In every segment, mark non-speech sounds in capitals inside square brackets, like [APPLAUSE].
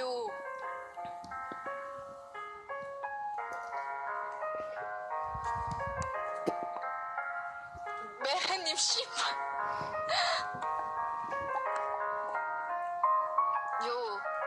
요. 메레님 씨발. 요.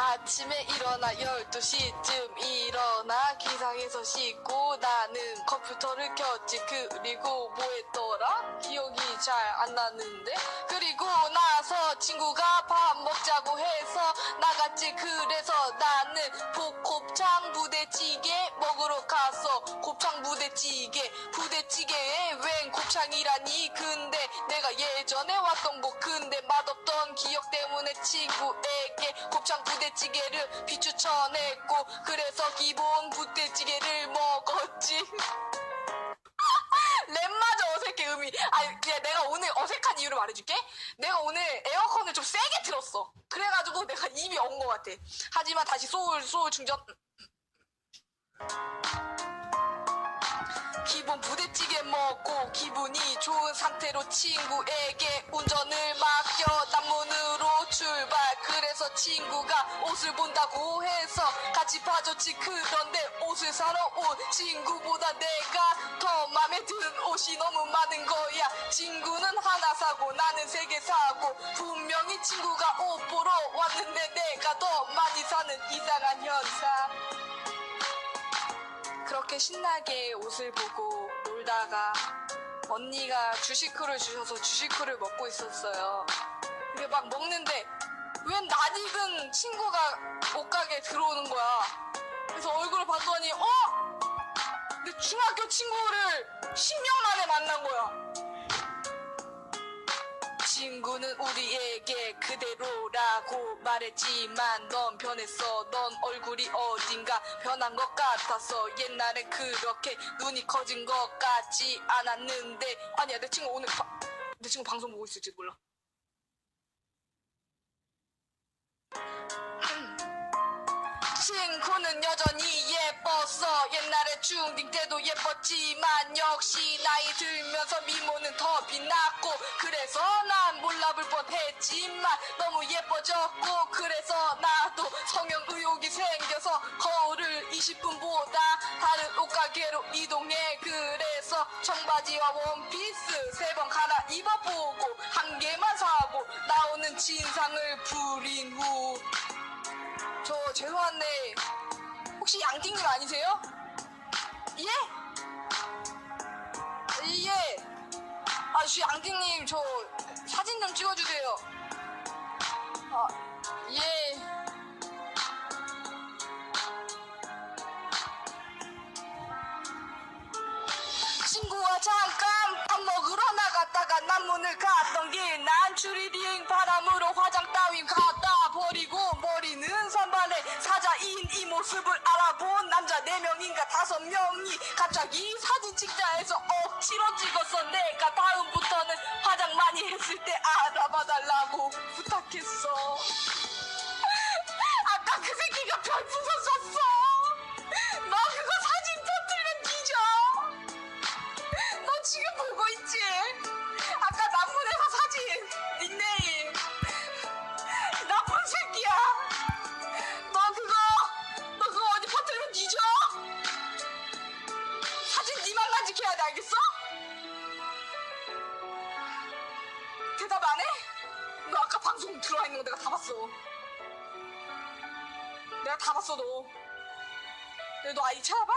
아침에 일어나 12시쯤 일어나 기상에서 씻고 나는 컴퓨터를 켰지. 그리고 뭐 했더라? 기억이 잘 안 나는데? 그리고 나서 친구가 밥 먹자고 해서 나갔지. 그래서 나는 볶곱창 부대찌개 먹으러 갔어. 곱창 부대찌개 부대찌개에 웬 곱창이라니? 근데 내가 예전에 왔던 곳 근데 맛없 던 기억 때문에 친구에게 곱창 부대찌개를 비추천했고 그래서 기본 부대찌개를 먹었지. [LAUGHS] 랩마저 어색해 음이. 아니 그냥 내가 오늘 어색한 이유를 말해줄게. 내가 오늘 에어컨을 좀 세게 틀었어. 그래가지고 내가 입이 엉것 같아. 하지만 다시 소울 소울 충전. 기본 부대찌개 먹고 기분이 좋은 상태로 친구에게 운전을 맡겨 남문으로 출발. 그래서 친구가 옷을 본다고 해서 같이 봐줬지. 그런데 옷을 사러 온 친구보다 내가 더 마음에 드는 옷이 너무 많은 거야. 친구는 하나 사고 나는 세 개 사고 분명히 친구가 옷 보러 왔는데 내가 더 많이 사는 이상한 현상. 그렇게 신나게 옷을 보고 놀다가 언니가 주식후를 주셔서 주식후를 먹고 있었어요. 근데 막 먹는데 웬 낯익은 친구가 옷가게에 들어오는 거야. 그래서 얼굴을 봤더니 어? 내 중학교 친구를 10년 만에 만난 거야. 친구는 우리에게 그대로라고 말했지만 넌 변했어. 넌 얼굴이 어딘가 변한 것 같았어. 옛날에 그렇게 눈이 커진 것 같지 않았는데. 아니야 내 친구 오늘 바- 내 친구 방송 보고 있을지도 몰라 친구는 여전히 예뻤어. 옛날에 중딩 때도 예뻤지만 역시 나이 들면서 미모는 더 빛났고 그래서 난 몰라볼 뻔했지만 너무 예뻐졌고 그래서 나도 성형 의욕이 생겨서 거울을 20분보다 다른 옷가게로 이동해. 그래서 청바지와 원피스 세 번 갈아 입어보고 한 개만 사고 나오는 진상을 부린 후저 죄송한데 혹시 양띵님 아니세요? 예? 예. 아저 양띵님 저 사진 좀 찍어주세요. 아 예. 친구와 잠깐 밥 먹으러 나갔다가 남문을 갔 사자인 이 모습을 알아본 남자 네명인가 다섯 명이 갑자기 사진 찍자 해서 억지로 찍었어 내가 다음부터는 화장 많이 했을 때 알아봐 달라고 부탁했어 간직해야 돼 알겠어? 대답 안 해? 너 아까 방송 들어와 있는 거 내가 다 봤어 내가 다 봤어 너 너 아이 찾아봐?